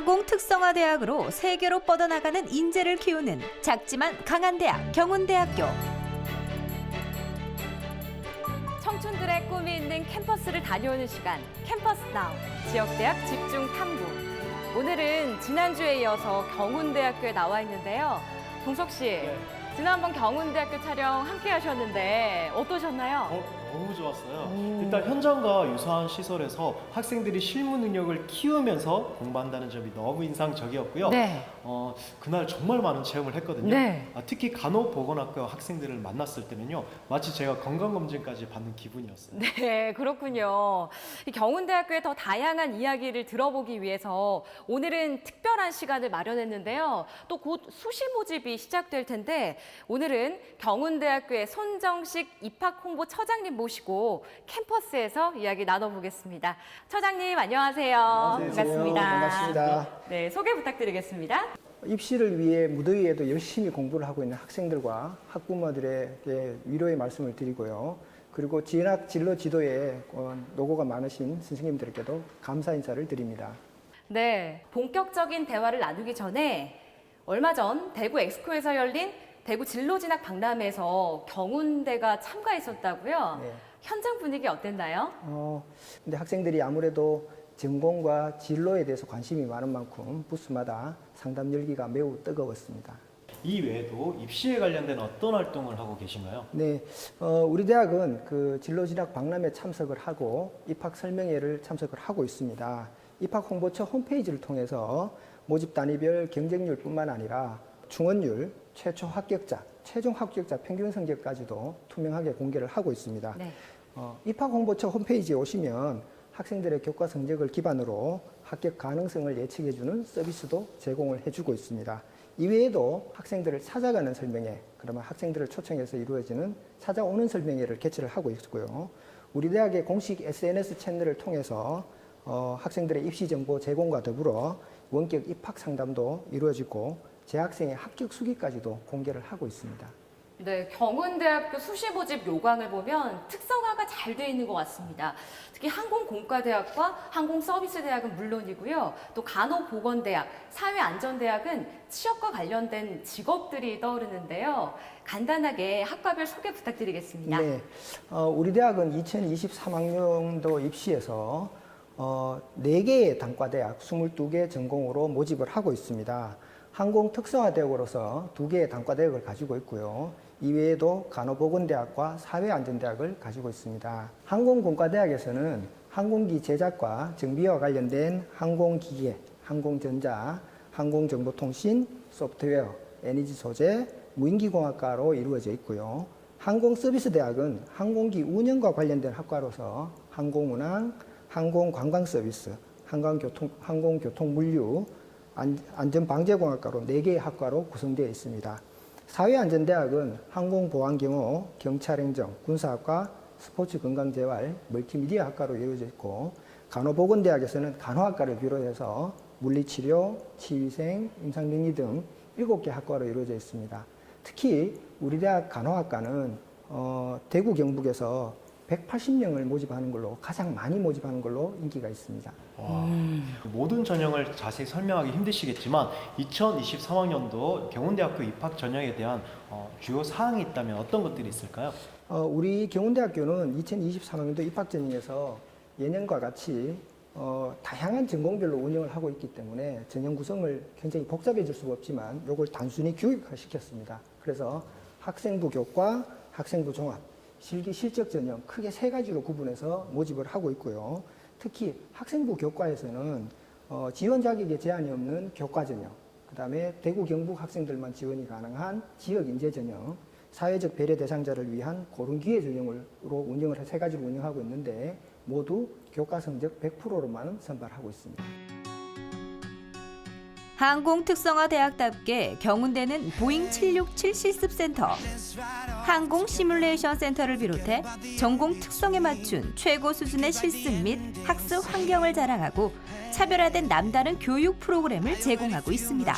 항공 특성화 대학으로 세계로 뻗어나가는 인재를 키우는 작지만 강한 대학 경운대학교. 청춘들의 꿈이 있는 캠퍼스를 다녀오는 시간 캠퍼스 나우 지역대학 집중 탐구 오늘은 지난주에 이어서 경운대학교에 나와 있는데요 동석 씨 지난번 경운대학교 촬영 함께 하셨는데 어떠셨나요? 어, 너무 좋았어요. 일단 현장과 유사한 시설에서 학생들이 실무 능력을 키우면서 공부한다는 점이 너무 인상적이었고요. 네. 어, 그날 정말 많은 체험을 했거든요. 네. 아, 특히 간호보건학교 학생들을 만났을 때는요, 마치 제가 건강검진까지 받는 기분이었어요. 네, 그렇군요. 이 경운대학교의 더 다양한 이야기를 들어보기 위해서 오늘은 특별한 시간을 마련했는데요. 또 곧 수시 모집이 시작될 텐데 오늘은 경운대학교의 손정식 입학 홍보 처장님 모시고 캠퍼스에서 이야기 나눠보겠습니다. 처장님 안녕하세요. 반갑습니다. 반갑습니다. 네, 소개 부탁드리겠습니다. 입시를 위해 무더위에도 열심히 공부를 하고 있는 학생들과 학부모들에게 위로의 말씀을 드리고요. 그리고 진학 진로 지도에 어, 노고가 많으신 선생님들에게도 감사 인사를 드립니다. 네, 본격적인 대화를 나누기 전에 얼마 전 대구 엑스코에서 열린 대구 진로진학 박람회에서 경운대가 참가했었다고요. 네. 현장 분위기 어땠나요? 어, 근데 학생들이 아무래도 전공과 진로에 대해서 관심이 많은 만큼 부스마다 상담 열기가 매우 뜨거웠습니다. 이 외에도 입시에 관련된 어떤 활동을 하고 계신가요? 네, 어, 우리 대학은 그 진로진학 박람회 참석을 하고 입학 설명회를 참석을 하고 있습니다. 입학 홍보처 홈페이지를 통해서 모집 단위별 경쟁률뿐만 아니라 충원율, 최초 합격자, 최종 합격자 평균 성적까지도 투명하게 공개를 하고 있습니다. 네. 어, 입학 홍보처 홈페이지에 오시면 학생들의 교과 성적을 기반으로 합격 가능성을 예측해주는 서비스도 제공을 해주고 있습니다. 이외에도 학생들을 찾아가는 설명회, 그러면 학생들을 초청해서 이루어지는 찾아오는 설명회를 개최를 하고 있고요. 우리 대학의 공식 SNS 채널을 통해서 어, 학생들의 입시 정보 제공과 더불어 원격 입학 상담도 이루어지고 재학생의 합격 수기까지도 공개를 하고 있습니다. 네, 경운대학교 수시 모집 요강을 보면 특성화가 잘 돼 있는 것 같습니다. 특히 항공공과대학과 항공서비스대학은 물론이고요. 또 간호보건대학, 사회안전대학은 취업과 관련된 직업들이 떠오르는데요. 간단하게 학과별 소개 부탁드리겠습니다. 네, 어, 우리 대학은 2023학년도 입시에서 어, 4개의 단과대학, 22개 전공으로 모집을 하고 있습니다. 항공 특성화대학으로서 2개의 단과대학을 가지고 있고요. 이외에도 간호보건대학과 사회안전대학을 가지고 있습니다. 항공공과대학에서는 항공기 제작과 정비와 관련된 항공기계, 항공전자, 항공정보통신, 소프트웨어, 에너지 소재, 무인기공학과로 이루어져 있고요. 항공서비스대학은 항공기 운영과 관련된 학과로서 항공운항, 항공관광서비스, 항공교통, 항공교통물류, 안- 안전방재공학과로 4개의 학과로 구성되어 있습니다. 사회안전대학은 항공보안경호, 경찰행정, 군사학과, 스포츠건강재활, 멀티미디어 학과로 이루어져 있고 간호보건대학에서는 간호학과를 비롯해서 물리치료, 치위생, 임상병리 등 7개 학과로 이루어져 있습니다. 특히 우리 대학 간호학과는 어, 대구 경북에서 180명을 모집하는 걸로 가장 많이 모집하는 걸로 인기가 있습니다. 와, 모든 전형을 자세히 설명하기 힘드시겠지만 2023학년도 경운대학교 입학 전형에 대한 어, 주요 사항이 있다면 어떤 것들이 있을까요? 어, 우리 경운대학교는 2023학년도 입학 전형에서 예년과 같이 어, 다양한 전공별로 운영을 하고 있기 때문에 전형 구성을 굉장히 복잡해질 수가 없지만 이걸 단순히 교육화시켰습니다. 그래서 학생부 교과, 학생부 종합, 실기 실적 전형 크게 세 가지로 구분해서 모집을 하고 있고요. 특히 학생부 교과에서는 어, 지원 자격에 제한이 없는 교과 전형, 그 다음에 대구 경북 학생들만 지원이 가능한 지역 인재 전형, 사회적 배려 대상자를 위한 고른 기회 전형으로 운영을 해- 세 가지로 운영하고 있는데 모두 교과 성적 100%로만 선발하고 있습니다. 항공 특성화 대학답게 경운대는 보잉 767 실습센터, 항공 시뮬레이션 센터를 비롯해 전공 특성에 맞춘 최고 수준의 실습 및 학습 환경을 자랑하고 차별화된 남다른 교육 프로그램을 제공하고 있습니다.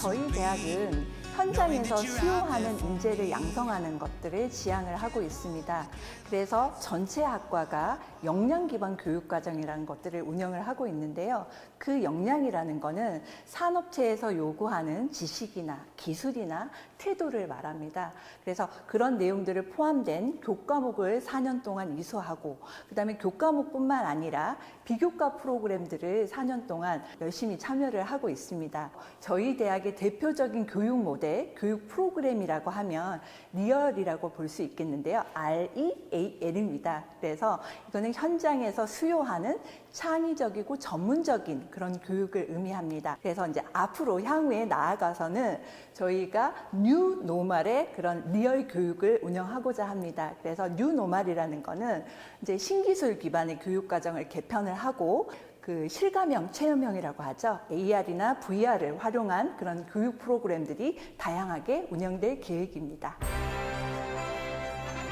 저희 대학은 현장에서 수요하는 인재를 양성하는 것들을 지향을 하고 있습니다. 그래서 전체 학과가 역량 기반 교육 과정이라는 것들을 운영을 하고 있는데요. 그 역량이라는 거는 산업체에서 요구하는 지식이나 기술이나 태도를 말합니다. 그래서 그런 내용들을 포함된 교과목을 4년 동안 이수하고 그다음에 교과목뿐만 아니라 비교과 프로그램들을 4년 동안 열심히 참여를 하고 있습니다. 저희 대학의 대표적인 교육 모델, 교육 프로그램이라고 하면 리얼이라고 볼 수 있겠는데요. R-E-A-L입니다. 그래서 이거는 현장에서 수요하는 창의적이고 전문적인 그런 교육을 의미합니다. 그래서 이제 앞으로 향후에 나아가서는 저희가 뉴 노말의 그런 리얼 교육을 운영하고자 합니다. 그래서 뉴 노말이라는 거는 이제 신기술 기반의 교육 과정을 개편을 하고 그 실감형, 체험형이라고 하죠. AR이나 VR을 활용한 그런 교육 프로그램들이 다양하게 운영될 계획입니다.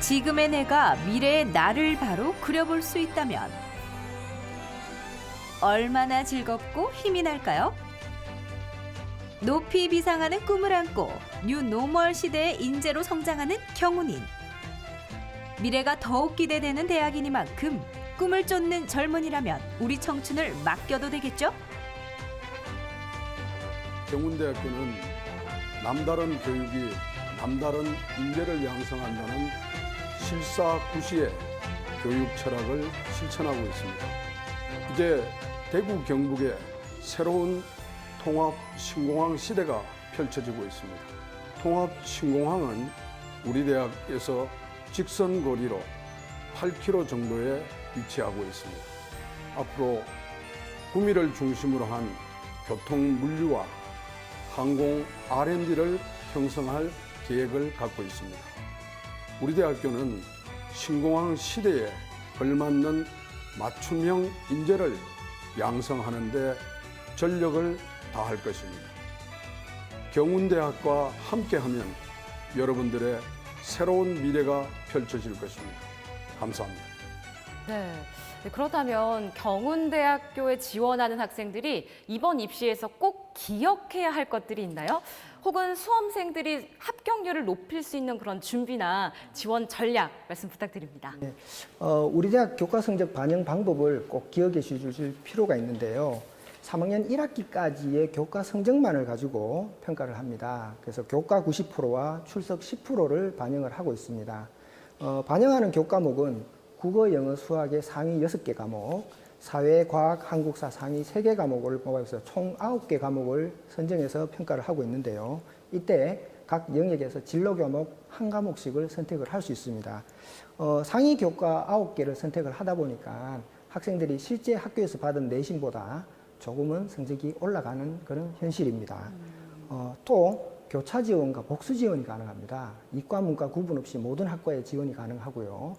지금의 내가 미래의 나를 바로 그려볼 수 있다면 얼마나 즐겁고 힘이 날까요? 높이 비상하는 꿈을 안고 뉴 노멀 시대의 인재로 성장하는 경운인. 미래가 더욱 기대되는 대학이니만큼 꿈을 쫓는 젊은이라면 우리 청춘을 맡겨도 되겠죠? 경운대학교는 남다른 교육이 남다른 인재를 양성한다는 실사 구시의 교육 철학을 실천하고 있습니다. 이제 대구 경북에 새로운 통합 신공항 시대가 펼쳐지고 있습니다. 통합 신공항은 우리 대학에서 직선 거리로 8km 정도에 위치하고 있습니다. 앞으로 구미를 중심으로 한 교통 물류와 항공 R&D를 형성할 계획을 갖고 있습니다. 우리 대학교는 신공항 시대에 걸맞는 맞춤형 인재를 양성하는 데 전력을 다할 것입니다. 경운대학과 함께하면 여러분들의 새로운 미래가 펼쳐질 것입니다. 감사합니다. 네. 네, 그렇다면 경운대학교에 지원하는 학생들이 이번 입시에서 꼭 기억해야 할 것들이 있나요? 혹은 수험생들이 합격률을 높일 수 있는 그런 준비나 지원 전략 말씀 부탁드립니다. 어, 우리 대학 교과 성적 반영 방법을 꼭 기억해 주실 필요가 있는데요. 3학년 1학기까지의 교과 성적만을 가지고 평가를 합니다. 그래서 교과 90%와 출석 10%를 반영을 하고 있습니다. 어, 반영하는 교과목은 국어, 영어, 수학의 상위 6개 과목, 사회, 과학, 한국사 상위 3개 과목을 뽑아서 총 9개 과목을 선정해서 평가를 하고 있는데요. 이때 각 영역에서 진로 과목 한 과목씩을 선택을 할 수 있습니다. 어, 상위 교과 9개를 선택을 하다 보니까 학생들이 실제 학교에서 받은 내신보다 조금은 성적이 올라가는 그런 현실입니다. 어, 또 교차 지원과 복수 지원이 가능합니다. 이과 문과 구분 없이 모든 학과에 지원이 가능하고요.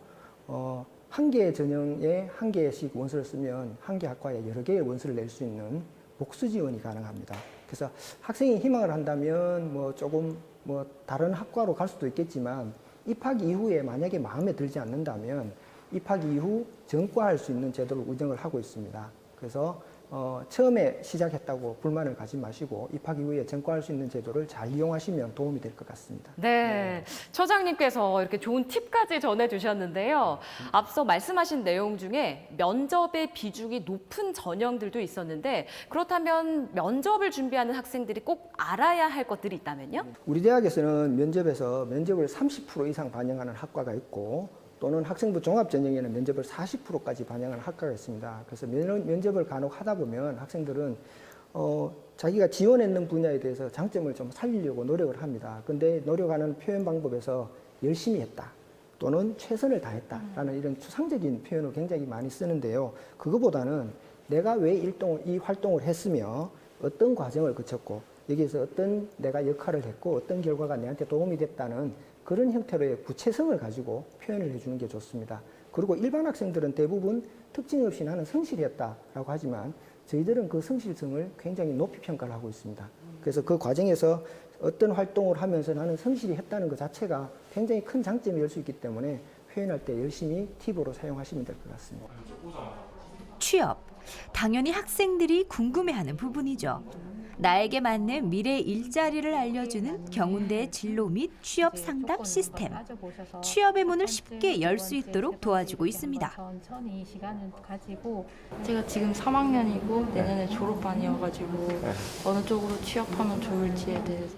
어, 한 개의 전형에 한 개씩 원서를 쓰면 한 개 학과에 여러 개의 원서를 낼 수 있는 복수 지원이 가능합니다. 그래서 학생이 희망을 한다면 뭐 조금 뭐 다른 학과로 갈 수도 있겠지만 입학 이후에 만약에 마음에 들지 않는다면 입학 이후 전과할 수 있는 제도를 운영을 하고 있습니다. 그래서 어, 처음에 시작했다고 불만을 가지 마시고 입학 이후에 전과할 수 있는 제도를 잘 이용하시면 도움이 될 것 같습니다. 네. 처장님께서 이렇게 좋은 팁까지 전해주셨는데요. 앞서 말씀하신 내용 중에 면접의 비중이 높은 전형들도 있었는데 그렇다면 면접을 준비하는 학생들이 꼭 알아야 할 것들이 있다면요? 우리 대학에서는 면접에서 면접을 30% 이상 반영하는 학과가 있고 또는 학생부 종합 전형에는 면접을 40%까지 반영하는 학과가 있습니다. 그래서 면, 면접을 간혹 하다 보면 학생들은 어, 자기가 지원했는 분야에 대해서 장점을 좀 살리려고 노력을 합니다. 근데 노력하는 표현 방법에서 열심히 했다. 또는 최선을 다했다라는 이런 추상적인 표현을 굉장히 많이 쓰는데요. 그거보다는 내가 왜 일동, 이 활동을 했으며 어떤 과정을 거쳤고 여기에서 어떤 내가 역할을 했고 어떤 결과가 내한테 도움이 됐다는 그런 형태로의 구체성을 가지고 표현을 해주는 게 좋습니다. 그리고 일반 학생들은 대부분 특징 없이 나는 성실했다라고 하지만 저희들은 그 성실성을 굉장히 높이 평가를 하고 있습니다. 그래서 그 과정에서 어떤 활동을 하면서 나는 성실히 했다는 것 자체가 굉장히 큰 장점이 될 수 있기 때문에 표현할 때 열심히 팁으로 사용하시면 될 것 같습니다. 취업. 당연히 학생들이 궁금해하는 부분이죠. 나에게 맞는 미래 일자리를 알려주는 경운대의 진로 및 취업 상담 시스템. 취업의 문을 쉽게 열 수 있도록 도와주고 있습니다. 천천히 시간을 가지고 제가 지금 3학년이고 내년에 졸업반이어가지고 어느 쪽으로 취업하면 좋을지에 대해서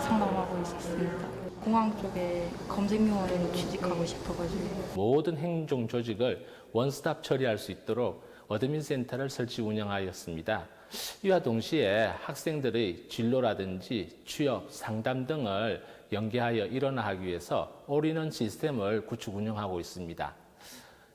상담하고 있었습니다. 공항 쪽에 검색 요원으로 취직하고 싶어가지고 모든 행정 조직을 원스톱 처리할 수 있도록 어드민 센터를 설치 운영하였습니다. 이와 동시에 학생들의 진로라든지 취업, 상담 등을 연계하여 일원화하기 위해서 올인원 시스템을 구축 운영하고 있습니다.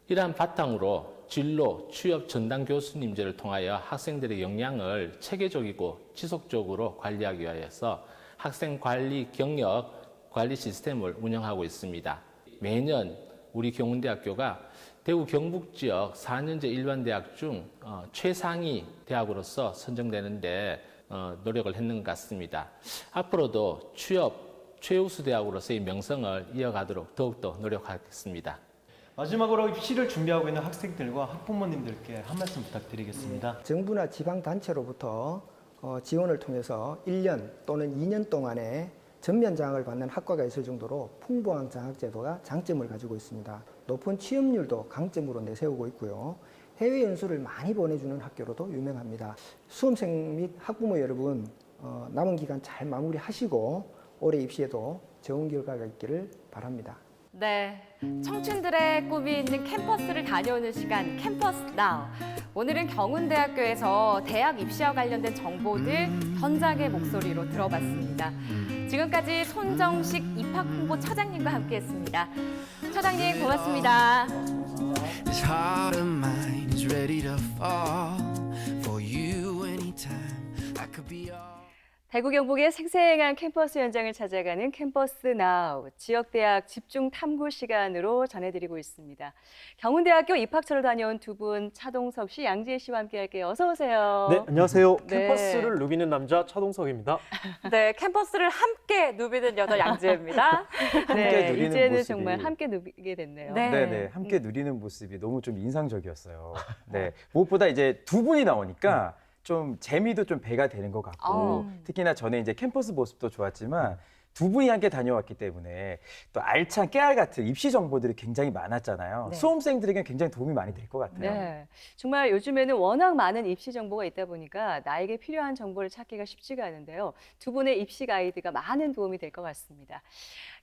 이러한 바탕으로 진로, 취업 전담 교수님제를 통하여 학생들의 역량을 체계적이고 지속적으로 관리하기 위하여서 학생 관리 경력 관리 시스템을 운영하고 있습니다. 매년 우리 경운대학교가 대구 경북 지역 4년제 일반 대학 중 어, 최상위 대학으로서 선정되는데 어, 노력을 했는 것 같습니다. 앞으로도 취업 최우수 대학으로서의 명성을 이어가도록 더욱더 노력하겠습니다. 마지막으로 입시를 준비하고 있는 학생들과 학부모님들께 한 말씀 부탁드리겠습니다. 정부나 지방 단체로부터 어, 지원을 통해서 1년 또는 2년 동안에 전면 장학을 받는 학과가 있을 정도로 풍부한 장학 제도가 장점을 가지고 있습니다. 높은 취업률도 강점으로 내세우고 있고요. 해외 연수를 많이 보내주는 학교로도 유명합니다. 수험생 및 학부모 여러분 어, 남은 기간 잘 마무리하시고 올해 입시에도 좋은 결과가 있기를 바랍니다. 네, 청춘들의 꿈이 있는 캠퍼스를 다녀오는 시간 캠퍼스 나우. 오늘은 경운대학교에서 대학 입시와 관련된 정보들 현장의 목소리로 들어봤습니다. 지금까지 손정식 입학 홍보 처장님과 함께했습니다. 처장님 고맙습니다. This heart of mine is ready to fall for you anytime. I could be all. 대구 경북의 생생한 캠퍼스 현장을 찾아가는 캠퍼스 나우 지역 대학 집중 탐구 시간으로 전해드리고 있습니다. 경운대학교 입학처를 다녀온 두 분 차동석 씨, 양지혜 씨와 함께할게요. 어서 오세요. 네, 안녕하세요. 네. 캠퍼스를 누비는 남자 차동석입니다. 네, 캠퍼스를 함께 누비는 여자 양지혜입니다. 네, 누리는 이제는 모습이- 정말 함께 누비게 됐네요. 네. 네, 네, 함께 누리는 모습이 너무 좀 인상적이었어요. 네, 무엇보다 이제 두 분이 나오니까 좀 재미도 좀 배가 되는 것 같고, 아우. 특히나 전에 이제 캠퍼스 모습도 좋았지만 두 분이 함께 다녀왔기 때문에 또 알찬 깨알 같은 입시 정보들이 굉장히 많았잖아요. 네. 수험생들에게 굉장히 도움이 많이 될 것 같아요. 네. 정말 요즘에는 워낙 많은 입시 정보가 있다 보니까 나에게 필요한 정보를 찾기가 쉽지가 않은데요. 두 분의 입시 가이드가 많은 도움이 될 것 같습니다.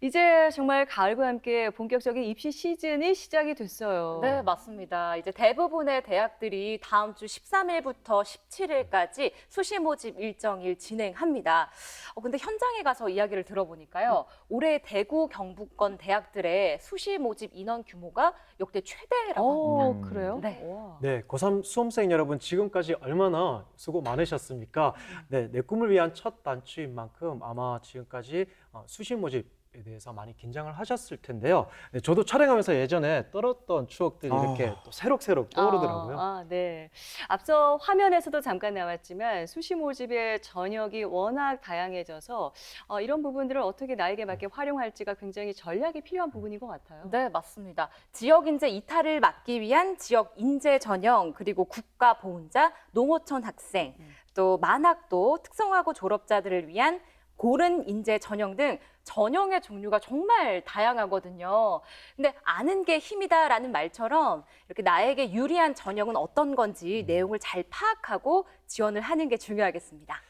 이제 정말 가을과 함께 본격적인 입시 시즌이 시작이 됐어요. 네, 맞습니다. 이제 대부분의 대학들이 다음 주 13일부터 17일까지 수시 모집 일정일 진행합니다. 어, 근데 현장에 가서 이야기를 들어 보니까요. 올해 대구 경북권 대학들의 수시 모집 인원 규모가 역대 최대라고 합니다. 오, 음. 그래요? 네. 와. 네, 고3 수험생 여러분 지금까지 얼마나 수고 많으셨습니까? 네, 내 꿈을 위한 첫 단추인 만큼 아마 지금까지 어, 수시 모집에 대해서 많이 긴장을 하셨을 텐데요. 네, 저도 촬영하면서 예전에 떨었던 추억들이 아. 이렇게 또 새록새록 떠오르더라고요. 아, 아, 네. 앞서 화면에서도 잠깐 나왔지만 수시 모집의 전역이 워낙 다양해져서 어, 이런 부분들을 어떻게 나에게 맞게 활용할지가 굉장히 전략이 필요한 부분인 것 같아요. 네, 맞습니다. 지역 인재 이탈을 막기 위한 지역 인재 전형 그리고 국가 보훈자, 농어촌 학생, 또 만학도 특성화고 졸업자들을 위한 고른 인재 전형 등 전형의 종류가 정말 다양하거든요. 근데 아는 게 힘이다라는 말처럼 이렇게 나에게 유리한 전형은 어떤 건지 내용을 잘 파악하고 지원을 하는 게 중요하겠습니다.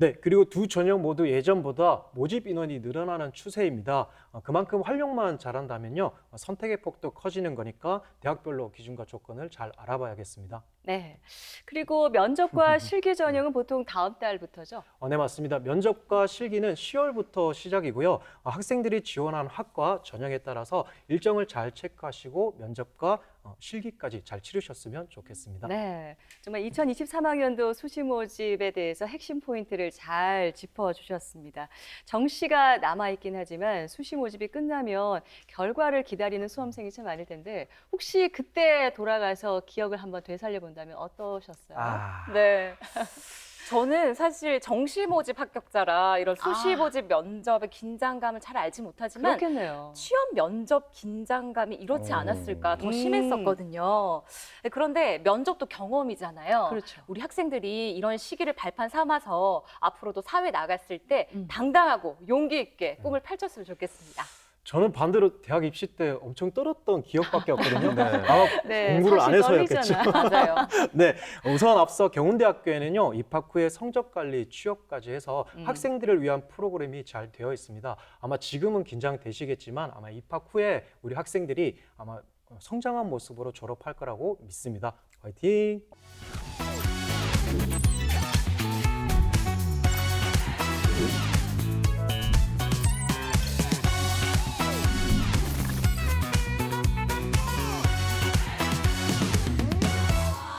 네, 그리고 두 전형 모두 예전보다 모집 인원이 늘어나는 추세입니다. 어, 그만큼 활용만 잘한다면요, 어, 선택의 폭도 커지는 거니까 대학별로 기준과 조건을 잘 알아봐야겠습니다. 네. 그리고 면접과 실기 전형은 보통 다음 달부터죠. 어, 네, 맞습니다. 면접과 실기는 10월부터 시작이고요. 어, 학생들이 지원한 학과 전형에 따라서 일정을 잘 체크하시고 면접과 어, 실기까지 잘 치르셨으면 좋겠습니다. 네. 정말 2023학년도 수시 모집에 대해서 핵심 포인트를 잘 짚어주셨습니다. 정시가 남아있긴 하지만 수시 모집이 끝나면 결과를 기다리는 수험생이 참 많을 텐데 혹시 그때 돌아가서 기억을 한번 되살려 본다면 어떠셨어요? 아, 네. 저는 사실 정시 모집 합격자라 이런 수시 아. 모집 면접의 긴장감을 잘 알지 못하지만 그렇겠네요. 취업 면접 긴장감이 이렇지 오. 않았을까 더 음. 심했었거든요. 네, 그런데 면접도 경험이잖아요. 그렇죠. 우리 학생들이 이런 시기를 발판 삼아서 앞으로도 사회 나갔을 때 음. 당당하고 용기 있게 꿈을 펼쳤으면 좋겠습니다. 저는 반대로 대학 입시 때 엄청 떨었던 기억밖에 없거든요. 네. 아마 네, 공부를 안 사실 해서였겠죠. 떨리잖아요. 맞아요. 네, 우선 앞서 경운대학교에는요 입학 후에 성적 관리, 취업까지 해서 음. 학생들을 위한 프로그램이 잘 되어 있습니다. 아마 지금은 긴장되시겠지만 아마 입학 후에 우리 학생들이 아마 성장한 모습으로 졸업할 거라고 믿습니다. 화이팅!